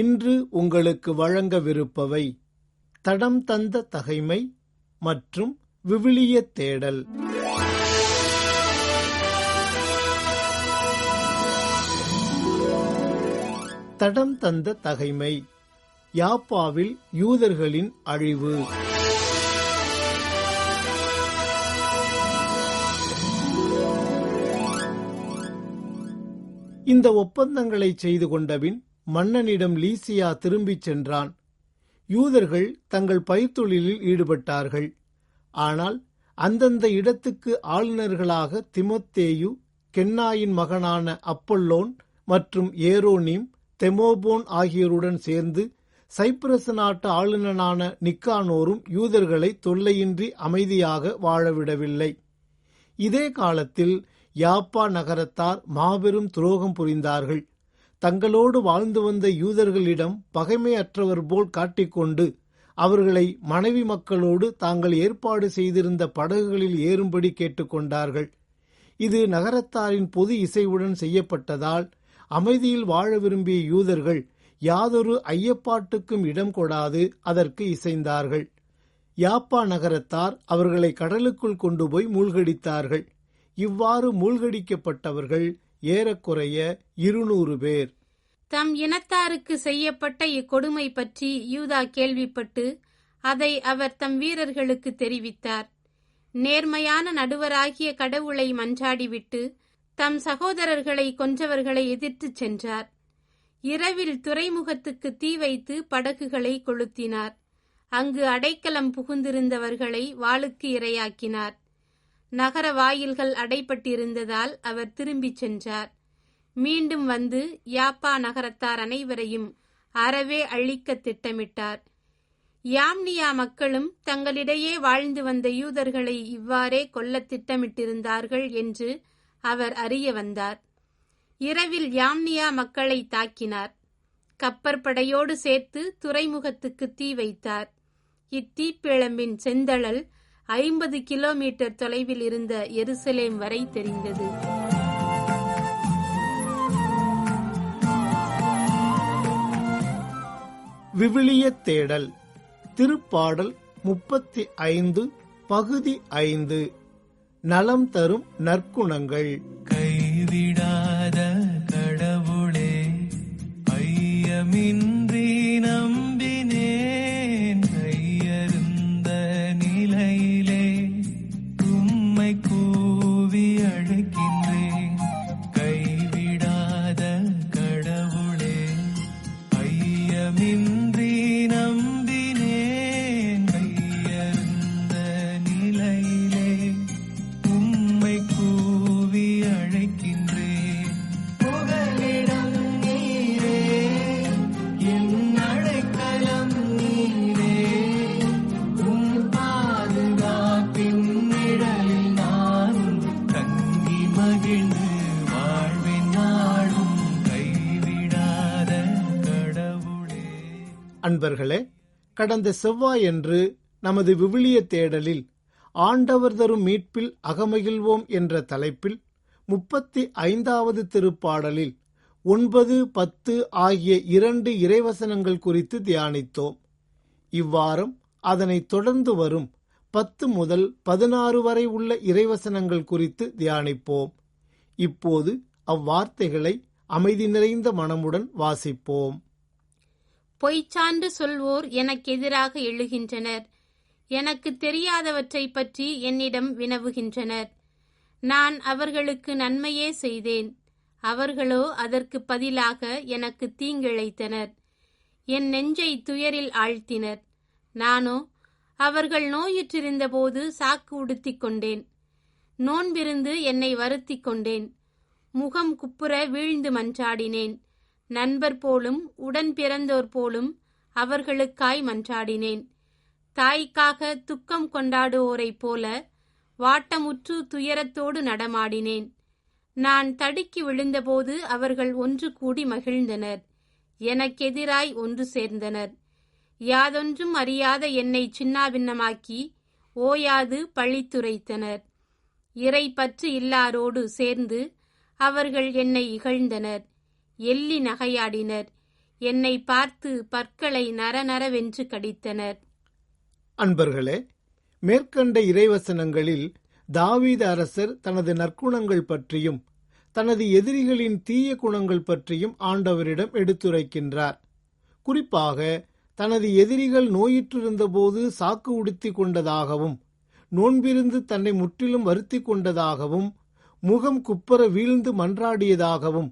இன்று உங்களுக்கு வழங்கவிருப்பவை தடம் தந்த தகைமை மற்றும் விவிலிய தேடல். தடம் தந்த தகைமை யாப்பாவில் யூதர்களின் அழிவு. இந்த ஒப்பந்தங்களை செய்து கொண்டபின் மன்னனிடம் லீசியா திரும்பிச் சென்றான். யூதர்கள் தங்கள் பயிர்த்தொழிலில் ஈடுபட்டார்கள். ஆனால் அந்தந்த இடத்துக்கு ஆளுநர்களாக திமத்தேயு கென்னாயின் மகனான அப்பல்லோன் மற்றும் ஏரோனிம் தெமோபோன் ஆகியோருடன் சேர்ந்து சைப்ரஸ் நாட்டு ஆளுநனான நிக்கானோரும் யூதர்களை தொல்லையின்றி அமைதியாக வாழவிடவில்லை. இதே காலத்தில் யாப்பா நகரத்தார் மாபெரும் துரோகம் புரிந்தார்கள். தங்களோடு வாழ்ந்து வந்த யூதர்களிடம் பகைமையற்றவர் போல் காட்டிக்கொண்டு அவர்களை மனைவி மக்களோடு தாங்கள் ஏற்பாடு செய்திருந்த படகுகளில் ஏறும்படி கேட்டுக்கொண்டார்கள். இது நகரத்தாரின் பொது இசைவுடன் செய்யப்பட்டதால் அமைதியில் வாழ விரும்பிய யூதர்கள் யாதொரு ஐயப்பாட்டுக்கும் இடம் கொடாது அதற்கு இசைந்தார்கள். யாப்பா நகரத்தார் அவர்களை கடலுக்குள் கொண்டு போய் மூழ்கடித்தார்கள். இவ்வாறு மூழ்கடிக்கப்பட்டவர்கள் ஏறக்குறைய இருநூறு பேர். தம் இனத்தாருக்கு செய்யப்பட்ட இக்கொடுமை பற்றி யூதா கேள்விப்பட்டு அதை அவர் தம் வீரர்களுக்கு தெரிவித்தார். நேர்மையான நடுவராகிய கடவுளை மன்றாடிவிட்டு தம் சகோதரர்களை கொன்றவர்களை எதிர்த்துச் சென்றார். இரவில் துறைமுகத்துக்கு தீ வைத்து படகுகளை கொளுத்தினார். அங்கு அடைக்கலம் புகுந்திருந்தவர்களை வாளுக்கு இரையாக்கினார். நகர வாயில்கள் அடைப்பட்டிருந்ததால் அவர் திரும்பிச் சென்றார். மீண்டும் வந்து யாப்பா நகரத்தார் அனைவரையும் அறவே அழிக்க திட்டமிட்டார். யாம்னியா மக்களும் தங்களிடையே வாழ்ந்து வந்த யூதர்களை இவ்வாறே கொல்ல திட்டமிட்டிருந்தார்கள் என்று அவர் அறிய வந்தார். இரவில் யாம்னியா மக்களை தாக்கினார். கப்பற்படையோடு சேர்த்து துறைமுகத்துக்கு தீ வைத்தார். இத்தீப்பிழம்பின் செந்தழல் ஐம்பது கிலோமீட்டர் தொலைவில் இருந்த எருசலேம் வரை தெரிந்தது. விவிலிய தேடல் திருப்பாடல் முப்பத்தி ஐந்து பகுதி ஐந்து. நலம் தரும் நற்குணங்கள். கைவிடாத கடவுளே ஐயமின்றி அன்பர்களே கடந்த செவ்வாயன்று நமது விவிலிய தேடலில் ஆண்டவர் தரும் மீட்பில் அகமகிழ்வோம் என்ற தலைப்பில் முப்பத்தி ஐந்தாவது திருப்பாடலில் ஒன்பது பத்து ஆகிய இரண்டு இறைவசனங்கள் குறித்து தியானித்தோம். இவ்வாரம் அதனை தொடர்ந்து வரும் பத்து முதல் பதினாறு வரை உள்ள இறைவசனங்கள் குறித்து தியானிப்போம். இப்போது அவ்வார்த்தைகளை அமைதி நிறைந்த மனமுடன் வாசிப்போம். பொய்ச்சான்று சொல்வோர் எனக்கு எதிராக எழுகின்றனர். எனக்கு தெரியாதவற்றைப் பற்றி என்னிடம் வினவுகின்றனர். நான் அவர்களுக்கு நன்மையே செய்தேன். அவர்களோ அதற்கு பதிலாக எனக்கு தீங்கிழைத்தனர். என் நெஞ்சை துயரில் ஆழ்த்தினர். நானோ அவர்கள் நோயுற்றிருந்தபோது சாக்கு உடுத்திக் கொண்டேன். நோன்பிருந்து என்னை வருத்திக் கொண்டேன். முகம் குப்புற வீழ்ந்து மன்றாடினேன். நண்பர் போலும் உடன் பிறந்தோர் போலும் அவர்களுக்காய் மன்றாடினேன். தாய்க்காக துக்கம் கொண்டாடுவோரைப் போல வாட்டமுற்று துயரத்தோடு நடமாடினேன். நான் தடுக்கி விழுந்தபோது அவர்கள் ஒன்று கூடி மகிழ்ந்தனர். எனக்கெதிராய் ஒன்று சேர்ந்தனர். யாதொன்றும் அறியாத என்னை சின்னாபின்னமாக்கி ஓயாது பழித்துரைத்தனர். இறை பற்று இல்லாரோடு சேர்ந்து அவர்கள் என்னை இகழ்ந்தனர். எள்ளி நகையாடினர். என்னை பார்த்து பற்களை நரநரவென்று கடித்தனர். அன்பர்களே மேற்கண்ட இறைவசனங்களில் தாவீத அரசர் தனது நற்குணங்கள் பற்றியும் தனது எதிரிகளின் தீய குணங்கள் பற்றியும் ஆண்டவரிடம் எடுத்துரைக்கின்றார். குறிப்பாக தனது எதிரிகள் நோயிற்றிருந்தபோது சாக்கு உடுத்தி கொண்டதாகவும் நோன்பிருந்து தன்னை முற்றிலும் வருத்தி கொண்டதாகவும் முகம் குப்பர வீழ்ந்து மன்றாடியதாகவும்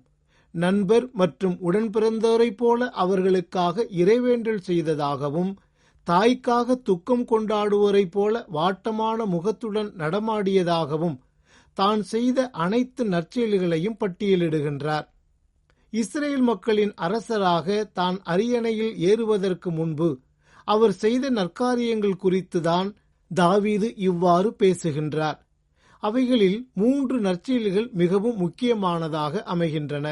நண்பர் மற்றும் உடன்பிறந்தோரைப் போல அவர்களுக்காக இறைவேண்டல் செய்ததாகவும் தாய்க்காக துக்கம் கொண்டாடுவோரைப் போல வாட்டமான முகத்துடன் நடமாடியதாகவும் தான் செய்த அனைத்து நற்செயல்களையும் பட்டியலிடுகின்றார். இஸ்ரேல் மக்களின் அரசராக தான் அரியணையில் ஏறுவதற்கு முன்பு அவர் செய்த நற்காரியங்கள் குறித்துதான் தாவீது இவ்வாறு பேசுகின்றார். அவைகளில் மூன்று நற்செயல்கள் மிகவும் முக்கியமானதாக அமைகின்றன.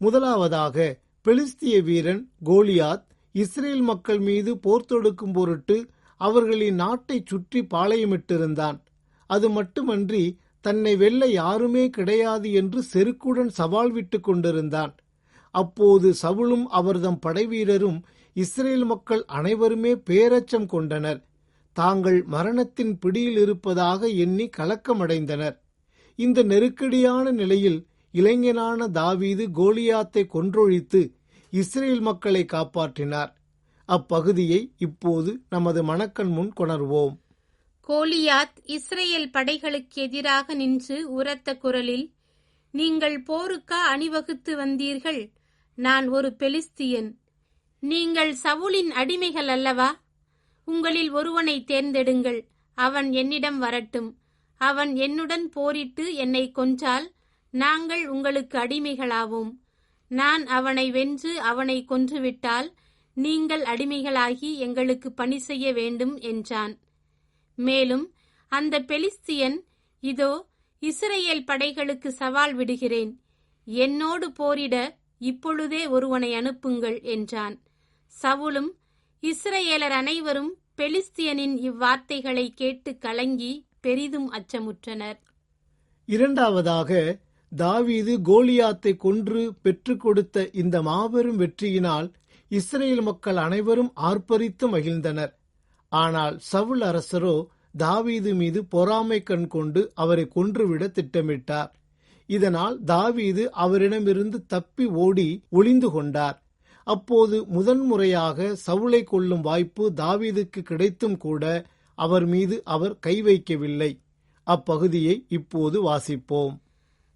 முதலாவதாக பெலிஸ்திய வீரன் கோலியாத் இஸ்ரேல் மக்கள் மீது போர் தொடுக்கும் பொருட்டு அவர்களின் நாட்டைச் சுற்றி பாளையமிட்டிருந்தான். அது மட்டுமன்றி தன்னை வெல்ல யாருமே கிடையாது என்று செருக்குடன் சவால் விட்டுக் கொண்டிருந்தான். அப்போது சவுளும் அவர்தம் படைவீரரும் இஸ்ரேல் மக்கள் அனைவருமே பேரச்சம் கொண்டனர். தாங்கள் மரணத்தின் பிடியில் இருப்பதாக எண்ணி கலக்கமடைந்தனர். இந்த நெருக்கடியான நிலையில் இளைஞனான தாவீது கோலியாத்தை கொன்றொழித்து இஸ்ரேல் மக்களை காப்பாற்றினார். அப்பகுதியை இப்போது நமது மனக்கண் முன் கொணர்வோம். கோலியாத் இஸ்ரேல் படைகளுக்கு எதிராக நின்று உரத்த குரலில் நீங்கள் போருக்கா அணிவகுத்து வந்தீர்கள்? நான் ஒரு பெலிஸ்தியன். நீங்கள் சவுலின் அடிமைகள் அல்லவா? உங்களில் ஒருவனை தேர்ந்தெடுங்கள். அவன் என்னிடம் வரட்டும். அவன் என்னுடன் போரிட்டு என்னை கொன்றால் நாங்கள் உங்களுக்கு அடிமைகளாவோம். நான் அவனை வென்று அவனை கொன்றுவிட்டால் நீங்கள் அடிமைகளாகி எங்களுக்கு பணி செய்ய வேண்டும் என்றான். மேலும் அந்த பெலிஸ்தியன் இதோ இஸ்ரேல் படைகளுக்கு சவால் விடுகிறேன். என்னோடு போரிட இப்பொழுதே ஒருவனை அனுப்புங்கள் என்றான். சவுலும் இஸ்ரேலர் அனைவரும் பெலிஸ்தியனின் இவ்வார்த்தைகளை கேட்டு கலங்கி பெரிதும் அச்சமுற்றனர். இரண்டாவதாக தாவீது கோலியாத்தை கொன்று பெற்றுக் கொடுத்த இந்த மாபெரும் வெற்றியினால் இஸ்ரேல் மக்கள் அனைவரும் ஆர்ப்பரித்து மகிழ்ந்தனர். ஆனால் சவுல் அரசரோ தாவீது மீது பொறாமை கண் கொண்டு அவரை கொன்றுவிட திட்டமிட்டார். இதனால் தாவீது அவரிடமிருந்து தப்பி ஓடி ஒளிந்து கொண்டார். அப்போது முதன்முறையாக சவுளை கொள்ளும் வாய்ப்பு தாவீதுக்கு கிடைத்தும் கூட அவர் மீது அவர் கை வைக்கவில்லை. அப்பகுதியை இப்போது வாசிப்போம்.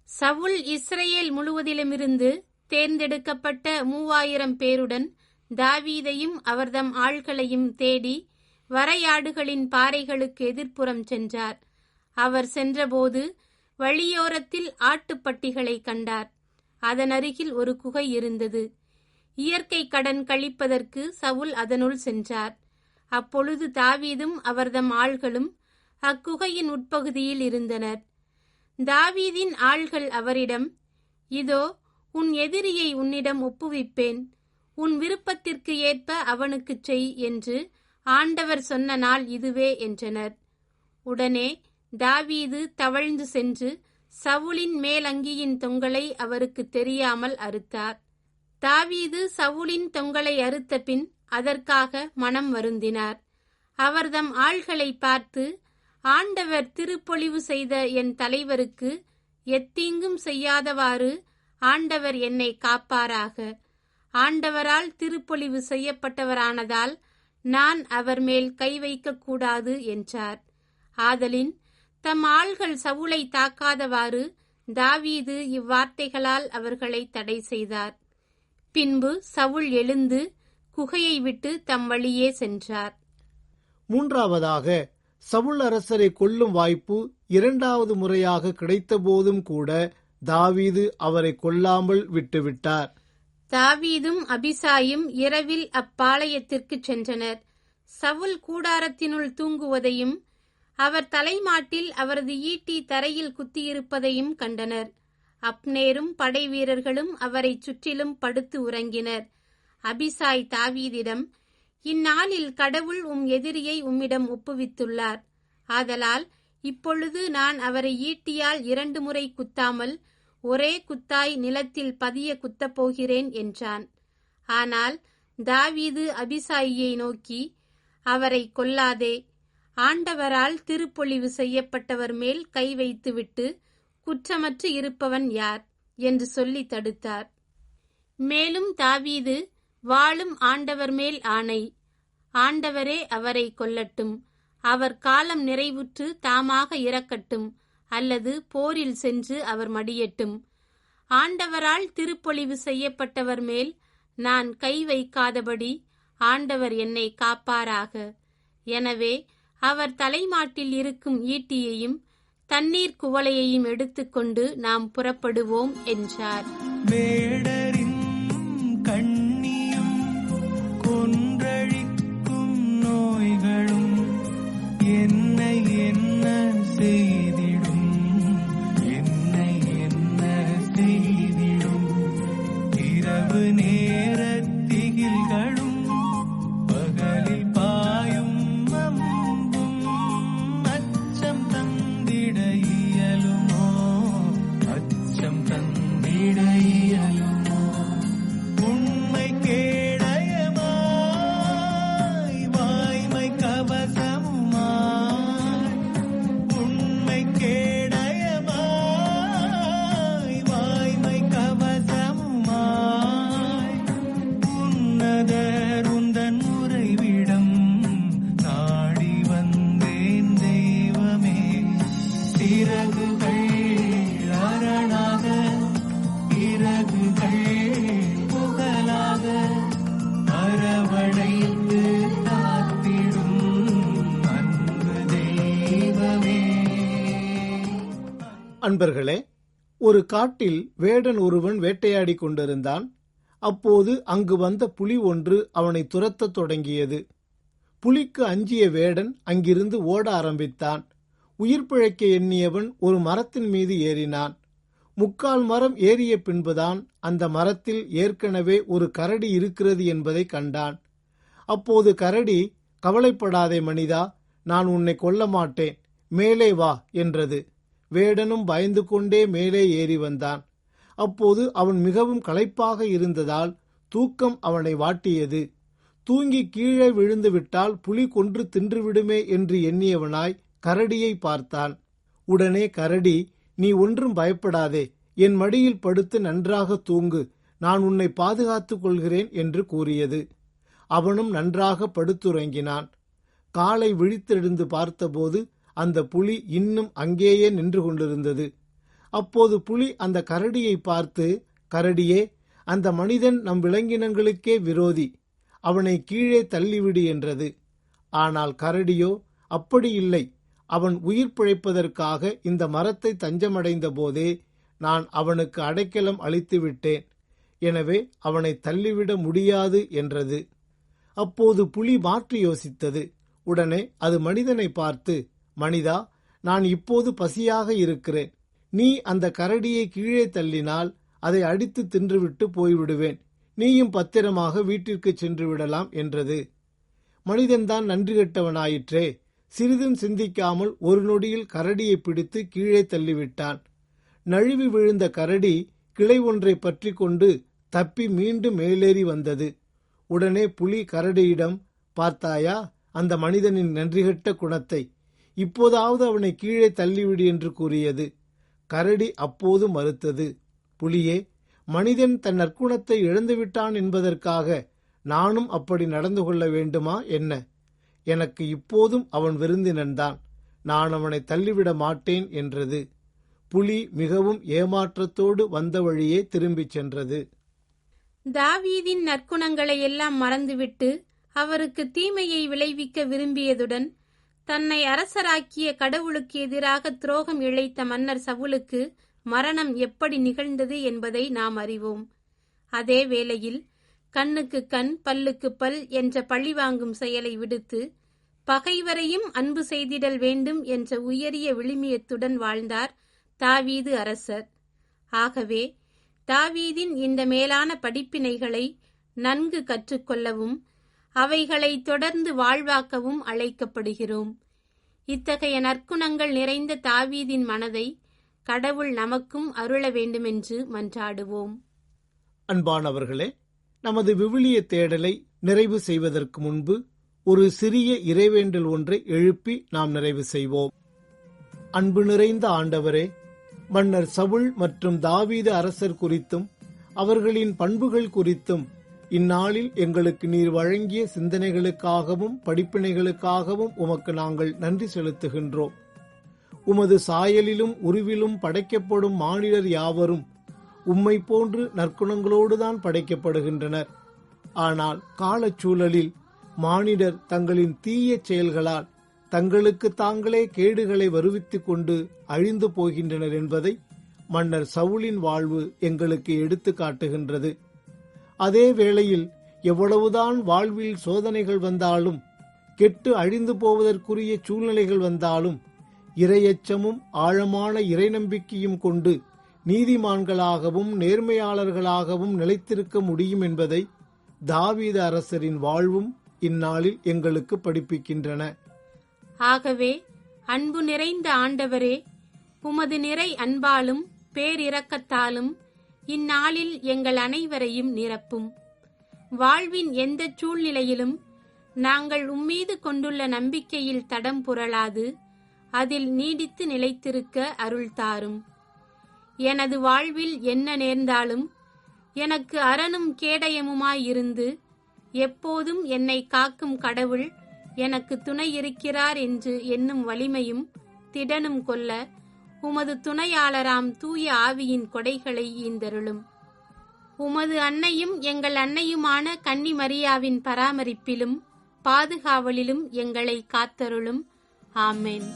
சவுல் இஸ்ரேல் முழுவதிலுமிருந்து தேர்ந்தெடுக்கப்பட்ட மூவாயிரம் பேருடன் தாவீதையும் அவர்தம் ஆள்களையும் தேடி வரையாடுகளின் பாறைகளுக்கு எதிர்ப்புறம் சென்றார். அவர் சென்றபோது வழியோரத்தில் ஆட்டுப்பட்டிகளை கண்டார். அதன் அருகில் ஒரு குகை இருந்தது. இயற்கை கடன் கழிப்பதற்கு சவுல் அதனுள் சென்றார். அப்பொழுது தாவீதும் அவர்தம் ஆள்களும் அக்குகையின் உட்பகுதியில் இருந்தனர். தாவீதின் ஆள்கள் அவரிடம் இதோ உன் எதிரியை உன்னிடம் ஒப்புவிப்பேன். உன் விருப்பத்திற்கு ஏற்ப அவனுக்குச் செய் என்று ஆண்டவர் சொன்ன நாள் இதுவே என்றனர். உடனே தாவீது தவழ்ந்து சென்று சவுலின் மேலங்கியின் தொங்கலை அவருக்கு தெரியாமல் அறுத்தார். தாவீது சவுலின் தொங்கலை அறுத்த பின் அதற்காக மனம் வருந்தினார். அவர்தம் ஆள்களை பார்த்து ஆண்டவர் திருப்பொழிவு செய்த என் தலைவருக்கு எத்தீங்கும் செய்யாதவாறு ஆண்டவர் என்னை காப்பாராக. ஆண்டவரால் திருப்பொழிவு செய்யப்பட்டவரானதால் நான் அவர் மேல் கை வைக்கக் கூடாது என்றார். ஆதலின் தம் ஆள்கள் சவுளை தாக்காதவாறு தாவீது இவ்வார்த்தைகளால் அவர்களை தடை செய்தார். பின்பு சவுள் எழுந்து குகையை விட்டு தம் வழியே சென்றார். மூன்றாவதாக சவுல் அரசரை கொல்லும் வாய்ப்பு இரண்டாவது முறையாக கிடைத்தபோதும் கூட தாவீது அவரை கொல்லாமல் விட்டுவிட்டார். தாவீதும் அபிசாயும் இரவில் அப்பாளையத்திற்குச் சென்றனர். சவுல் கூடாரத்தினுள் தூங்குவதையும் அவர் தலைமாட்டில் அவரது ஈட்டி தரையில் குத்தியிருப்பதையும் கண்டனர். அப்னேரும் படை வீரர்களும் அவரைச் சுற்றிலும் படுத்து உறங்கினர். அபிசாய் தாவீதிடம் இந்நாளில் கடவுள் உம் எதிரியை உம்மிடம் ஒப்புவித்துள்ளார். ஆதலால் இப்பொழுது நான் அவரை ஈட்டியால் இரண்டு முறை குத்தாமல் ஒரே குத்தாய் நிலத்தில் பதிய குத்தப் போகிறேன் என்றான். ஆனால் தாவீது அபிசாயியை நோக்கி அவரை கொல்லாதே. ஆண்டவரால் திருப்பொழிவு செய்யப்பட்டவர் மேல் கை வைத்துவிட்டு குற்றமற்று இருப்பவன் யார்? என்று சொல்லி தடுத்தார். மேலும் தாவீது வாழும் ஆண்டவர் மேல் ஆணை. ஆண்டவரே அவரை கொல்லட்டும். அவர் காலம் நிறைவுற்று தாமாக இறக்கட்டும். அல்லது போரில் சென்று அவர் மடியட்டும். ஆண்டவரால் திருப்பொழிவு செய்யப்பட்டவர் மேல் நான் கை வைக்காதபடி ஆண்டவர் என்னை காப்பாராக. எனவே அவர் தலைமாட்டில் இருக்கும் ஈட்டியையும் தண்ணீர் குவளையையும் எடுத்துக்கொண்டு நாம் புறப்படுவோம் என்றார். ஒரு காட்டில் வேடன் ஒருவன் வேட்டையாடிக் கொண்டிருந்தான். அப்போது அங்கு வந்த புலி ஒன்று அவனை துரத்தத் தொடங்கியது. புலிக்கு அஞ்சிய வேடன் அங்கிருந்து ஓட ஆரம்பித்தான். உயிர் பிழைக்க எண்ணியவன் ஒரு மரத்தின் மீது ஏறினான். முக்கால் மரம் ஏறிய பின்புதான் அந்த மரத்தில் ஏற்கனவே ஒரு கரடி இருக்கிறது என்பதை கண்டான். அப்போது கரடி கவலைப்படாதே மனிதா நான் உன்னை கொல்ல மாட்டேன் மேலே வா என்றது. வேடனும் பயந்து கொண்டே மேலே ஏறி வந்தான். அப்போது அவன் மிகவும் களைப்பாக இருந்ததால் தூக்கம் அவனை வாட்டியது. தூங்கி கீழே விழுந்து விட்டால் புலி கொன்று தின்றுவிடுமே என்று எண்ணியவனாய் கரடியை பார்த்தான். உடனே கரடி நீ ஒன்றும் பயப்படாதே. என் மடியில் படுத்து நன்றாக தூங்கு. நான் உன்னை பாதுகாத்துக் கொள்கிறேன் என்று கூறியது. அவனும் நன்றாக படுத்துறங்கினான். காலை விழித்தெழுந்து பார்த்தபோது அந்த புலி இன்னும் அங்கேயே நின்று கொண்டிருந்தது. அப்போது புலி அந்த கரடியை பார்த்து கரடியே அந்த மனிதன் நம் விலங்கினங்களுக்கே விரோதி. அவனை கீழே தள்ளிவிடு என்றது. ஆனால் கரடியோ அப்படி இல்லை. அவன் உயிர் பிழைப்பதற்காக இந்த மரத்தை தஞ்சமடைந்த போதே நான் அவனுக்கு அடைக்கலம் அளித்து விட்டேன். எனவே அவனை தள்ளிவிட முடியாது என்றது. அப்போது புலி மாற்றி யோசித்தது. உடனே அது மனிதனை பார்த்து மனிதா நான் இப்போது பசியாக இருக்கிறேன். நீ அந்த கரடியை கீழே தள்ளினால் அதை அடித்து தின்றுவிட்டு போய்விடுவேன். நீயும் பத்திரமாக வீட்டிற்கு சென்று விடலாம் என்றது. மனிதன்தான் நன்றி கெட்டவனாயிற்றே. சிறிதும் சிந்திக்காமல் ஒரு நொடியில் கரடியை பிடித்து கீழே தள்ளிவிட்டான். நழுவி விழுந்த கரடி கிளை ஒன்றை பற்றி கொண்டு தப்பி மீண்டும் மேலேறி வந்தது. உடனே புலி கரடியிடம் பார்த்தாயா அந்த மனிதனின் நன்றிகெட்ட குணத்தை. இப்போதாவது அவனை கீழே தள்ளிவிடு என்று கூறியது. கரடி அப்போது மறுத்தது புலியே மனிதன் தன் நற்குணத்தை இழந்துவிட்டான் என்பதற்காக நானும் அப்படி நடந்து கொள்ள வேண்டுமா என்ன? எனக்கு இப்போதும் அவன் விருந்தினன்தான் நான் அவனை தள்ளிவிட மாட்டேன் என்றது. புலி மிகவும் ஏமாற்றத்தோடு வந்த வழியே திரும்பிச் சென்றது. தாவீதின் நற்குணங்களை எல்லாம் மறந்துவிட்டு அவருக்கு தீமையை விளைவிக்க விரும்பியதுடன் தன்னை அரசராக்கிய கடவுளுக்கு எதிராக துரோகம் இழைத்த மன்னர் சவுலுக்கு மரணம் எப்படி நிகழ்ந்தது என்பதை நாம் அறிவோம். அதே வேளையில் கண்ணுக்கு கண் பல்லுக்கு பல் என்ற பழிவாங்கும் செயலை விடுத்து பகைவரையும் அன்பு செய்திடல் வேண்டும் என்ற உயரிய விழுமியத்துடன் வாழ்ந்தார் தாவீது அரசர். ஆகவே தாவீதின் இந்த மேலான படிப்பினைகளை நன்கு கற்றுக்கொள்ளவும் அவைகளை தொடர்ந்து வாழ்வாக்கவும் அழைக்கப்படுகிறோம். இத்தகைய நற்குணங்கள் நிறைந்த தாவீதின் மனதை கடவுள் நமக்கும் அருள வேண்டுமென்று மன்றாடுவோம். அன்பானவர்களே நமது விவிலிய தேடலை நிறைவு செய்வதற்கு முன்பு ஒரு சிறிய இறைவேண்டல் ஒன்றை எழுப்பி நாம் நிறைவு செய்வோம். அன்பு நிறைந்த ஆண்டவரே மன்னர் சவுல் மற்றும் தாவீது அரசர் குறித்தும் அவர்களின் பண்புகள் குறித்தும் இந்நாளில் எங்களுக்கு நீர் வழங்கிய சிந்தனைகளுக்காகவும் படிப்பினைகளுக்காகவும் உமக்கு நாங்கள் நன்றி செலுத்துகின்றோம். உமது சாயலிலும் உருவிலும் படைக்கப்படும் மானிடர் யாவரும் உம்மை போன்று நற்குணங்களோடுதான் படைக்கப்படுகின்றனர். ஆனால் காலச்சூழலில் மானிடர் தங்களின் தீய செயல்களால் தங்களுக்கு தாங்களே கேடுகளை வருவித்துக் கொண்டு அழிந்து போகின்றனர் என்பதை மன்னர் சவுலின் வாழ்வு எங்களுக்கு எடுத்து காட்டுகின்றது. அதே வேளையில் எவ்வளவுதான் வாழ்வில் சோதனைகள் வந்தாலும் கெட்டு அழிந்து போவதற்குரிய சூழ்நிலைகள் வந்தாலும் இரையச்சமும் ஆழமான இறை நம்பிக்கையும் கொண்டு நீதிமான்களாகவும் நேர்மையாளர்களாகவும் நிலைத்திருக்க முடியும் என்பதை தாவீத அரசரின் வாழ்வும் இந்நாளில் எங்களுக்கு படிப்பிக்கின்றன. ஆகவே அன்பு நிறைந்த ஆண்டவரே உமது நிறை அன்பாலும் பேரிரக்கத்தாலும் இந்நாளில் எங்கள் அனைவரையும் நிரப்பும். வாழ்வின் எந்த சூழ்நிலையிலும் நாங்கள் உம்மீது கொண்டுள்ள நம்பிக்கையில் தடம் புரளாது அதில் நீடித்து நிலைத்திருக்க அருள் தாரும். எனது வாழ்வில் என்ன நேர்ந்தாலும் எனக்கு அரணும் கேடயமுமாயிருந்து எப்போதும் என்னை காக்கும் கடவுள் எனக்கு துணை இருக்கிறார் என்று எண்ணும் வலிமையும் திடனும் கொள்ள உமது துணையாளராம் தூய ஆவியின் கொடைகளை ஈந்தருளும். உமது அன்னையும் எங்கள் அன்னையுமான கன்னி மரியாவின் பராமரிப்பிலும் பாதுகாவலிலும் எங்களை காத்தருளும். ஆமென்.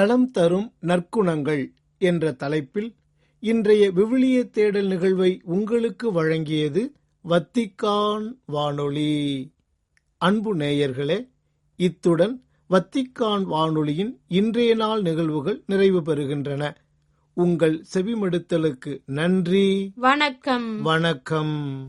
நலம் தரும் நற்குணங்கள் என்ற தலைப்பில் இன்றைய விவிலிய தேடல் நிகழ்வை உங்களுக்கு வழங்கியது வத்திக்கான் வானொலி. அன்பு நேயர்களே இத்துடன் வத்திக்கான் வானொலியின் இன்றைய நாள் நிகழ்வுகள் நிறைவு பெறுகின்றன. உங்கள் செவிமடுத்தலுக்கு நன்றி. வணக்கம். வணக்கம்.